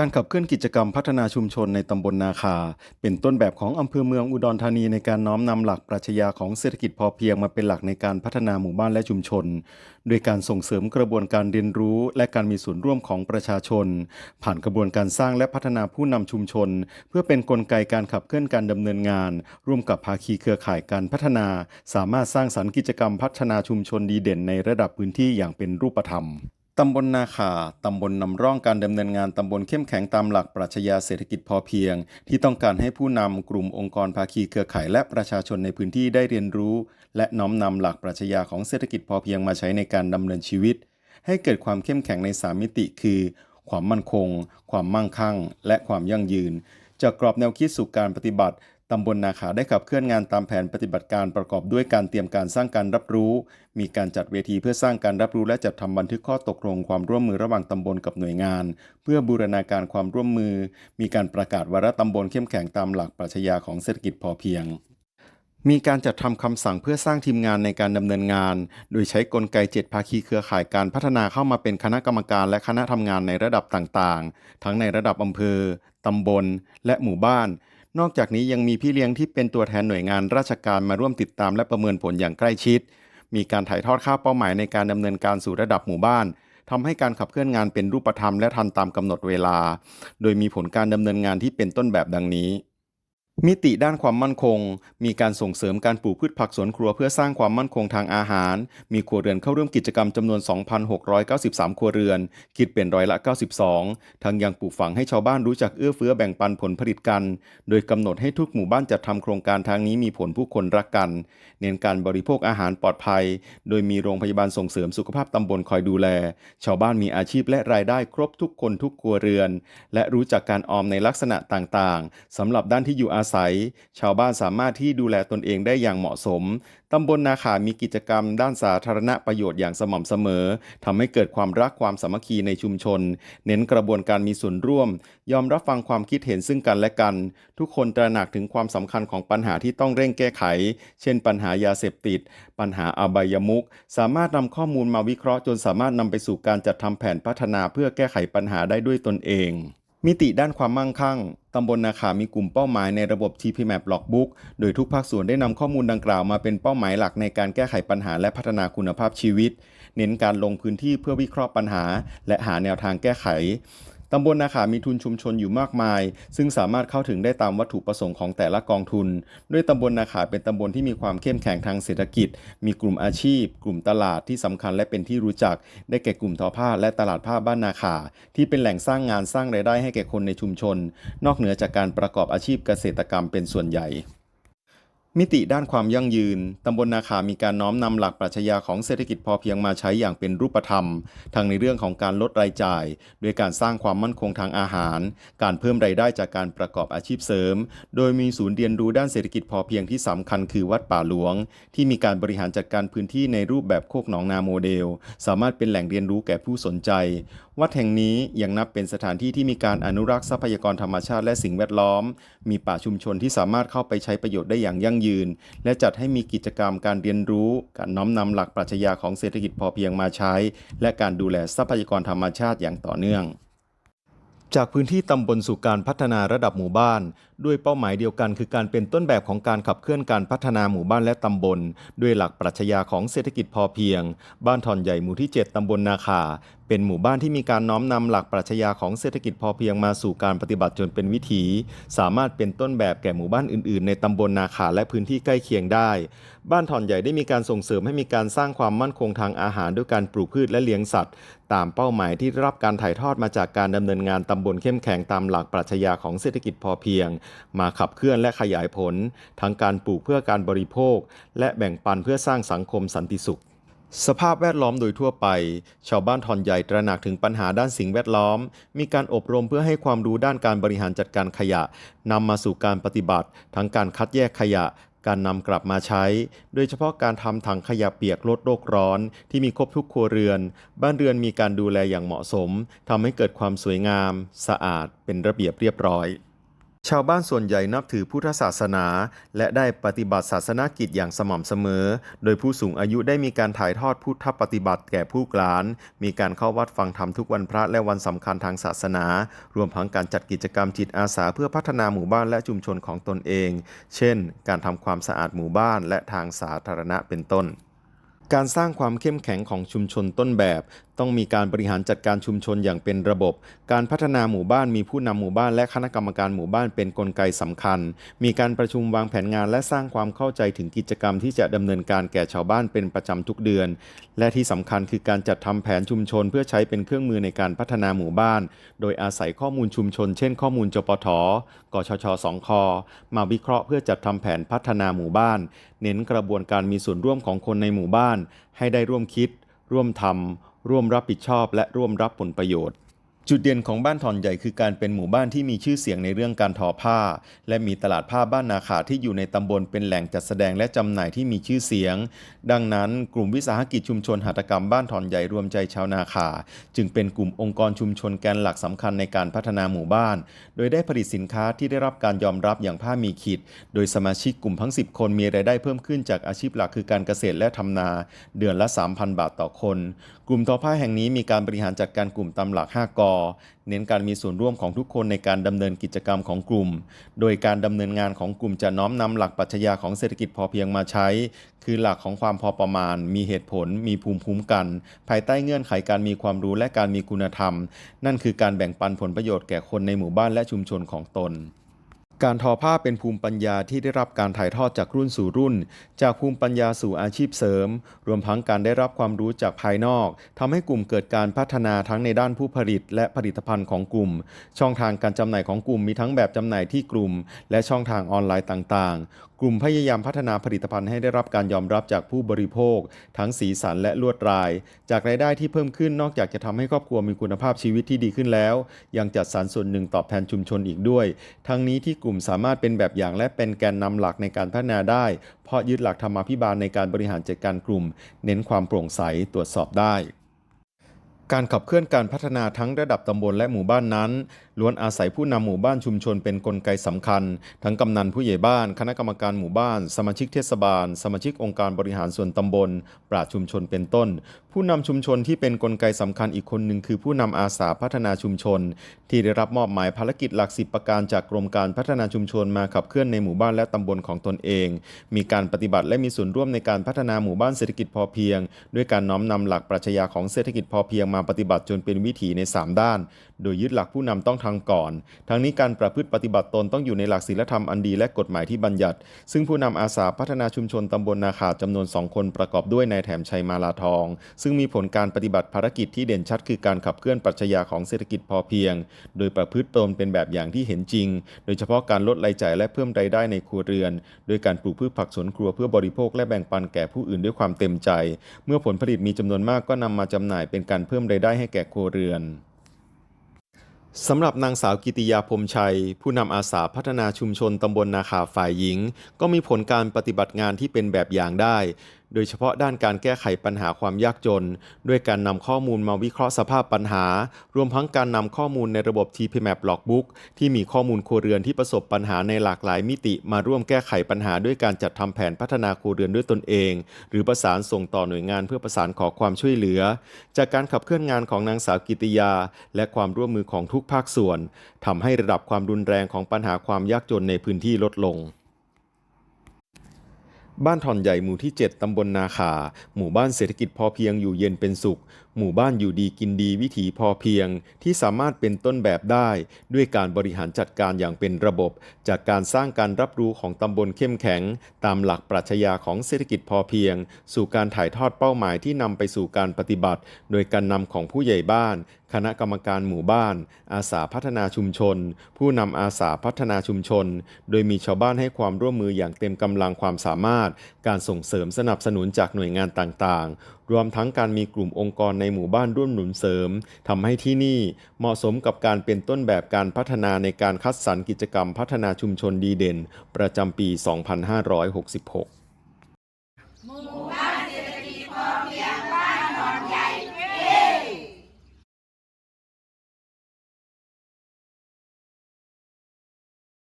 การขับเคลื่อนกิจกรรมพัฒนาชุมชนในตำบลนาคา เป็นต้นแบบของอำเภอเมืองอุดรธานีในการน้อมนำหลักปรัชญาของเศรษฐกิจพอเพียงมาเป็นหลักในการพัฒนาหมู่บ้านและชุมชน โดยการส่งเสริมกระบวนการเรียนรู้ และการมีส่วนร่วมของประชาชน ผ่านกระบวนการสร้างและพัฒนาผู้นำชุมชน เพื่อเป็นนกลไกการขับเคลื่อนการดำเนินงาน ร่วมกับภาคีเครือข่ายการพัฒนา สามารถสร้างสรรค์กิจกรรมพัฒนาชุมชนดีเด่นในระดับพื้นที่อย่างเป็นรูปธรรม ตำบลนาคาตำบลนำร่องการดำเนินงานตำบลเข้มแข็งตามหลักปรัชญาเศรษฐกิจพอเพียง ที่ต้องการให้ผู้นำกลุ่มองค์กรภาคีเครือข่ายและประชาชนในพื้นที่ได้เรียนรู้ และน้อมนำหลักปรัชญาของเศรษฐกิจพอเพียงมาใช้ในการดำเนินชีวิต ให้เกิดความเข้มแข็งในสามมิติคือ ความมั่นคง ความมั่งคั่ง และความยั่งยืน จากกรอบแนวคิดสู่การปฏิบัติ ตำบลนาขาได้ขับเคลื่อนงานตามแผนปฏิบัติการประกอบด้วยการเตรียมการสร้างการรับรู้ มีการจัดเวทีเพื่อสร้างการรับรู้และจัดทำบันทึกข้อตกลงความร่วมมือระหว่างตำบลกับหน่วยงาน เพื่อบูรณาการความร่วมมือ มีการประกาศวาระตำบลเข้มแข็งตามหลักปรัชญาของเศรษฐกิจพอเพียงมีการจัดทำคำสั่งเพื่อสร้างทีมงานในการดำเนินงาน โดยใช้กลไกเจ็ดภาคีเครือข่ายการพัฒนาเข้ามาเป็นคณะกรรมการและคณะทำงานในระดับต่างๆ ทั้งในระดับอำเภอ ตำบล และหมู่บ้าน นอกจากนี้ยังมีพี่เลี้ยงที่เป็นตัวแทนหน่วยงานราชการมาร่วมติดตามและประเมินผลอย่างใกล้ชิด มีการถ่ายทอดค่าเป้าหมายในการดำเนินการสู่ระดับหมู่บ้านทำให้การขับเคลื่อนงานเป็นรูปธรรมและทันตามกำหนดเวลา โดยมีผลการดำเนินงานที่เป็นต้นแบบดังนี้ มิติด้านความมั่นคง มีการส่งเสริมการปลูกพืชผักสวนครัวเพื่อสร้างความมั่นคงทางอาหาร มีครัวเรือนเข้าร่วมกิจกรรมจำนวน 2,693 ครัวเรือน คิดเป็นร้อยละ 92 ทั้งยังปลูกฝังให้ชาวบ้านรู้จักเอื้อเฟื้อแบ่งปันผลผลิตกัน โดยกำหนดให้ทุกหมู่บ้านจัดทำโครงการทางนี้มีผลผู้คนรักกัน เน้นการบริโภคอาหารปลอดภัย โดยมีโรงพยาบาลส่งเสริมสุขภาพตำบลคอยดูแล ชาวบ้านมีอาชีพและรายได้ครบทุกคนทุกครัวเรือน และรู้จักการออมในลักษณะต่างๆสำหรับด้านที่อยู่อาศัย ชาวบ้านสามารถที่ดูแลตนเองได้อย่างเหมาะสม ตำบลนาขามีกิจกรรมด้านสาธารณประโยชน์อย่างสม่ำเสมอทำให้เกิดความรักความสามัคคีในชุมชน เน้นกระบวนการมีส่วนร่วม ยอมรับฟังความคิดเห็นซึ่งกันและกัน ทุกคนตระหนักถึงความสำคัญของปัญหาที่ต้องเร่งแก้ไข เช่น ปัญหายาเสพติด ปัญหาอบายมุขสามารถนำข้อมูลมาวิเคราะห์จนสามารถนำไปสู่การจัดทำแผนพัฒนาเพื่อแก้ไขปัญหาได้ด้วยตนเอง มิติด้านความมั่งคั่ง ตำบลนาขามีกลุ่มเป้าหมายในระบบ TPMAP Logbook โดยทุกภาคส่วนได้นำข้อมูลดังกล่าวมาเป็นเป้าหมายหลักในการแก้ไขปัญหาและพัฒนาคุณภาพชีวิต เน้นการลงพื้นที่เพื่อวิเคราะห์ปัญหา และหาแนวทางแก้ไข ตำบลนาขามีทุนชุมชนอยู่มากมาย ซึ่งสามารถเข้าถึงได้ตามวัตถุประสงค์ของแต่ละกองทุน ด้วยตำบลนาขาเป็นตำบลที่มีความเข้มแข็งทางเศรษฐกิจ มีกลุ่มอาชีพ กลุ่มตลาดที่สำคัญและเป็นที่รู้จัก ได้แก่กลุ่มทอผ้าและตลาดผ้าบ้านนาขา ที่เป็นแหล่งสร้างงานสร้างรายได้ให้แก่คนในชุมชน นอกเหนือจากการประกอบอาชีพเกษตรกรรมเป็นส่วนใหญ่ มิติด้านความยั่งยืน ตำบลนาขามีการน้อมนำหลักปรัชญาของเศรษฐกิจพอเพียงมาใช้อย่างเป็นรูปธรรม ทั้งในเรื่องของการลดรายจ่าย ด้วยการสร้างความมั่นคงทางอาหาร การเพิ่มรายได้จากการประกอบอาชีพเสริม โดยมีศูนย์เรียนรู้ด้านเศรษฐกิจพอเพียงที่สำคัญคือวัดป่าหลวง ที่มีการบริหารจัดการพื้นที่ในรูปแบบโคกหนองนาโมเดล สามารถเป็นแหล่งเรียนรู้แก่ผู้สนใจ วัดแห่งนี้ยังนับเป็นสถานที่ที่มีการอนุรักษ์ทรัพยากรธรรมชาติและสิ่งแวดล้อม มีป่าชุมชนที่สามารถเข้าไปใช้ประโยชน์ได้อย่างยั่งยืน และจัดให้มีกิจกรรมการเรียนรู้ การน้อมนำหลักปรัชญาของเศรษฐกิจพอเพียงมาใช้ และการดูแลทรัพยากรธรรมชาติอย่างต่อเนื่องจากพื้นที่ตำบลสู่การพัฒนาระดับหมู่บ้าน ด้วยเป้าหมายเดียวกันคือการเป็นต้นแบบของการขับเคลื่อนการพัฒนาหมู่บ้านและตำบล ด้วยหลักปรัชญาของเศรษฐกิจพอเพียง บ้านทอนใหญ่หมู่ที่ 7 ตำบลนาคา เป็นหมู่บ้านที่มีการน้อมนำหลักปรัชญาของเศรษฐกิจพอเพียงมาสู่การปฏิบัติจนเป็นวิถี สามารถเป็นต้นแบบแก่หมู่บ้านอื่น ๆ ในตำบลนาคาและพื้นที่ใกล้เคียงได้ บ้านทอนใหญ่ได้มีการส่งเสริมให้มีการสร้างความมั่นคงทางอาหารด้วยการปลูกพืชและเลี้ยงสัตว์ ตามเป้าหมายที่รับการถ่ายทอดมาจากการดำเนินงานตำบลเข้มแข็งตามหลักปรัชญาของเศรษฐกิจพอเพียง มาขับเคลื่อนและขยายผล ทั้งการปลูกเพื่อการบริโภค และแบ่งปันเพื่อสร้างสังคมสันติสุข สภาพแวดล้อมโดยทั่วไป ชาวบ้านทอนใหญ่ตระหนักถึงปัญหาด้านสิ่งแวดล้อม มีการอบรมเพื่อให้ความรู้ด้านการบริหารจัดการขยะนำมาสู่การปฏิบัติ ทั้งการคัดแยกขยะ การนำกลับมาใช้ โดยเฉพาะการทำถังขยะเปียกลดโลกร้อน ที่มีครบทุกครัวเรือน บ้านเรือนมีการดูแลอย่างเหมาะสมทำให้เกิดความสวยงาม สะอาด เป็นระเบียบเรียบร้อย ชาวบ้านส่วนใหญ่นับถือพุทธศาสนา และได้ปฏิบัติศาสนกิจอย่างสม่ำเสมอ โดยผู้สูงอายุได้มีการถ่ายทอดพุทธปฏิบัติแก่ผู้กลาน มีการเข้าวัดฟังธรรมทุกวันพระและวันสำคัญทางศาสนา รวมทั้งการจัดกิจกรรมจิตอาสาเพื่อพัฒนาหมู่บ้านและชุมชนของตนเอง เช่น การทำความสะอาดหมู่บ้านและทางสาธารณะเป็นต้น การสร้างความเข้มแข็งของชุมชนต้นแบบ ต้องมีการบริหารจัดการชุมชนอย่างเป็นระบบ การพัฒนาหมู่บ้านมีผู้นำหมู่บ้านและคณะกรรมการหมู่บ้านเป็นนกลไกสำคัญ มีการประชุมวางแผนงานและสร้างความเข้าใจถึงกิจกรรมที่จะดำเนินการแก่ชาวบ้านเป็นประจำทุกเดือน และที่สำคัญคือการจัดทำแผนชุมชนเพื่อใช้เป็นเครื่องมือในการพัฒนาหมู่บ้าน โดยอาศัยข้อมูลชุมชน เช่น ข้อมูลจปทกชชสองคมาวิเคราะห์เพื่อจัดทำแผนพัฒนาหมู่บ้าน เน้นกระบวนการมีส่วนร่วมของคนในหมู่บ้านให้ได้ร่วมคิด ร่วมทำร่วมรับผิดชอบและร่วมรับผลประโยชน์ จุดเด่นของบ้านถอนใหญ่คือการเป็นหมู่บ้านที่มีชื่อเสียงในเรื่องการทอผ้า และมีตลาดผ้าบ้านนาขาที่อยู่ในตำบลเป็นแหล่งจัดแสดงและจำหน่ายที่มีชื่อเสียง ดังนั้นกลุ่มวิสาหกิจชุมชนหัตถกรรมบ้านถอนใหญ่รวมใจชาวนาขา จึงเป็นกลุ่มองค์กรชุมชนแกนหลักสำคัญในการพัฒนาหมู่บ้าน โดยได้ผลิตสินค้าที่ได้รับการยอมรับอย่างผ้ามีขีด โดยสมาชิกกลุ่มทั้ง 10 คนมีรายได้เพิ่มขึ้นจากอาชีพหลักคือการเกษตรและทำนา เดือนละ 3,000 บาทต่อคน กลุ่มทอผ้าแห่งนี้มีการบริหารจัดการกลุ่มตามหลัก 5กอเน้นการมีส่วนร่วมของทุกคนในการดำเนินกิจกรรมของกลุ่ม โดยการดำเนินงานของกลุ่มจะน้อมนำหลักปรัชญาของเศรษฐกิจพอเพียงมาใช้ คือหลักของความพอประมาณ มีเหตุผล มีภูมิคุ้มกัน ภายใต้เงื่อนไขการมีความรู้และการมีคุณธรรม นั่นคือการแบ่งปันผลประโยชน์แก่คนในหมู่บ้านและชุมชนของตน การทอผ้าเป็นภูมิปัญญาที่ได้รับการถ่ายทอดจากรุ่นสู่รุ่น จากภูมิปัญญาสู่อาชีพเสริม รวมทั้งการได้รับความรู้จากภายนอกทำให้กลุ่มเกิดการพัฒนาทั้งในด้านผู้ผลิต และผลิตภัณฑ์ของกลุ่ม ช่องทางการจำหน่ายของกลุ่มมีทั้งแบบจำหน่ายที่กลุ่ม และช่องทางออนไลน์ต่างๆ กลุ่มพยายามพัฒนาผลิตภัณฑ์ให้ได้รับการยอมรับจากผู้บริโภค ทั้งสีสันและลวดลาย จากรายได้ที่เพิ่มขึ้นนอกจากจะทำให้ครอบครัวมีคุณภาพชีวิตที่ดีขึ้นแล้ว ยังจัดสรรส่วนหนึ่งตอบแทนชุมชนอีกด้วย ทั้งนี้ที่กลุ่มลุ่มสามารถเป็นแบบอย่างและเป็นแกนนำหลักในการพัฒนาได้ เพราะยึดหลักธรรมาภิบาลในการบริหารจัดการกลุ่ม เน้นความโปร่งใสตรวจสอบได้การขับเคลื่อนการพัฒนาทั้งระดับตำบลและหมู่บ้านนั้น ล้วนอาศัยผู้นำหมู่บ้านชุมชนเป็นนกลไกสำคัญ ทั้งกำนันผู้ใหญ่บ้าน คณะกรรมการหมู่บ้าน สมาชิกเทศบาล สมาชิกองค์การบริหารส่วนตำบล ปราชชุมชนเป็นต้น ผู้นำชุมชนที่เป็นนกลไกสำคัญอีกคนหนึ่งคือผู้นำอาสาพัฒนาชุมชน ที่ได้รับมอบหมายภารกิจหลักสิบประการจากกรมการพัฒนาชุมชนมาขับเคลื่อนในหมู่บ้านและตำบลของตนเอง มีการปฏิบัติและมีส่วนร่วมในการพัฒนาหมู่บ้านเศรษฐกิจพอเพียง ด้วยการน้อมนำหลักปรัชญาของเศรษฐกิจพอเพียงมาปฏิบัติจนเป็นวิถีใน 3 ด้าน โดยยึดหลักผู้นำต้องทำก่อน ทั้งนี้การประพฤติปฏิบัติตนต้องอยู่ในหลักศีลธรรมอันดีและกฎหมายที่บัญญัติ ซึ่งผู้นำอาสาพัฒนาชุมชนตำบลนาขาจำนวน 2 คนประกอบด้วยนายแถมชัยมาลาทอง ซึ่งมีผลการปฏิบัติภารกิจที่เด่นชัด คือการขับเคลื่อนปรัชญาของเศรษฐกิจพอเพียง โดยประพฤติตนเป็นแบบอย่างที่เห็นจริง โดยเฉพาะการลดรายจ่ายและเพิ่มรายได้ในครัวเรือน โดยการปลูกพืชผักสวนครัวเพื่อบริโภคและแบ่งปันแก่ผู้อื่นด้วยความเต็มใจ เมื่อผลผลิตมีจำนวนมากก็นำมาจำหน่ายเป็นการเพิ่มรายได้ให้แก่ครัวเรือน สำหรับนางสาวกิติยาพรมชัย ผู้นำอาสาพัฒนาชุมชนตำบลนาขาฝ่ายหญิง ก็มีผลการปฏิบัติงานที่เป็นแบบอย่างได้ โดยเฉพาะด้านการแก้ไขปัญหาความยากจน ด้วยการนำข้อมูลมาวิเคราะห์สภาพปัญหา รวมทั้งการนำข้อมูลในระบบ TPMAP Logbook ที่มีข้อมูลครัวเรือนที่ประสบปัญหาในหลากหลายมิติ มาร่วมแก้ไขปัญหาด้วยการจัดทำแผนพัฒนาครัวเรือนด้วยตนเอง หรือประสานส่งต่อหน่วยงานเพื่อประสานขอความช่วยเหลือ จากการขับเคลื่อนงานของนางสาวกิติยา และความร่วมมือของทุกภาคส่วนทำให้ระดับความรุนแรงของปัญหาความยากจนในพื้นที่ลดลง บ้านถอนใหญ่หมู่ที่ 7 ตำบลนาขา หมู่บ้านเศรษฐกิจพอเพียงอยู่เย็นเป็นสุข หมู่บ้านอยู่ดีกินดีวิถีพอเพียง ที่สามารถเป็นต้นแบบได้ ด้วยการบริหารจัดการอย่างเป็นระบบ จากการสร้างการรับรู้ของตำบลเข้มแข็ง ตามหลักปรัชญาของเศรษฐกิจพอเพียง สู่การถ่ายทอดเป้าหมายที่นำไปสู่การปฏิบัติ โดยการนำของผู้ใหญ่บ้านคณะกรรมการหมู่บ้าน อาสาพัฒนาชุมชน ผู้นำอาสาพัฒนาชุมชน โดยมีชาวบ้านให้ความร่วมมืออย่างเต็มกำลังความสามารถ การส่งเสริมสนับสนุนจากหน่วยงานต่างๆ รวมทั้งการมีกลุ่มองค์กรในหมู่บ้านร่วมหนุนเสริมทำให้ที่นี่เหมาะสมกับการเป็นต้นแบบการพัฒนาในการคัดสรรกิจกรรมพัฒนาชุมชนดีเด่น ประจำปี 2566